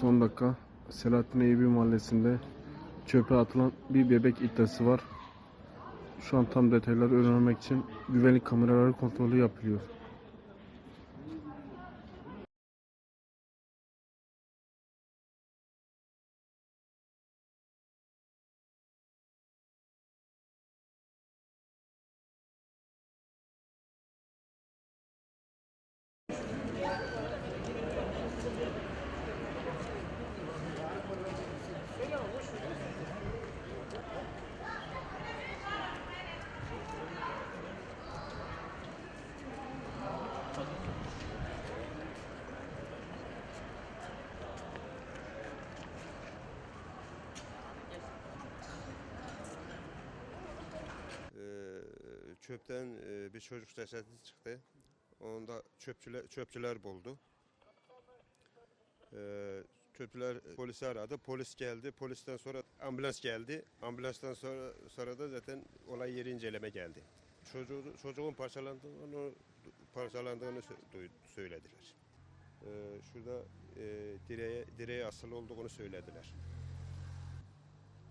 Son dakika Selahattin Eyüpi mahallesinde çöpe atılan bir bebek iddiası var. Şu an tam detayları öğrenmek için güvenlik kameraları kontrolü yapılıyor. Ee, çöpten e, bir çocuk cesedi çıktı. Onu da çöpçüler, çöpçüler buldu. Ee, çöpçüler polisi aradı. Polis geldi. Polisten sonra ambulans geldi. Ambulanstan sonra sonra da zaten olay yeri inceleme geldi. Çocuğu, çocuğun parçalandığını parçalandığını söylediler. Ee, şurada e, direğe direğe asılı olduğunu söylediler.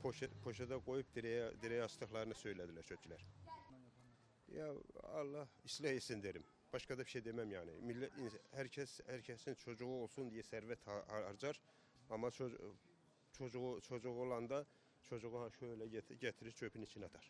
Poşet poşete koyup direğe direğe astıklarını söylediler çöpçüler. Ya Allah ıslah etsin derim. Başka da bir şey demem yani. Millet, herkes herkesin çocuğu olsun diye servet har- har- harcar. Ama çocuğu, çocuğu, olan da çocuğu şöyle getir, getirir çöpün içine atar.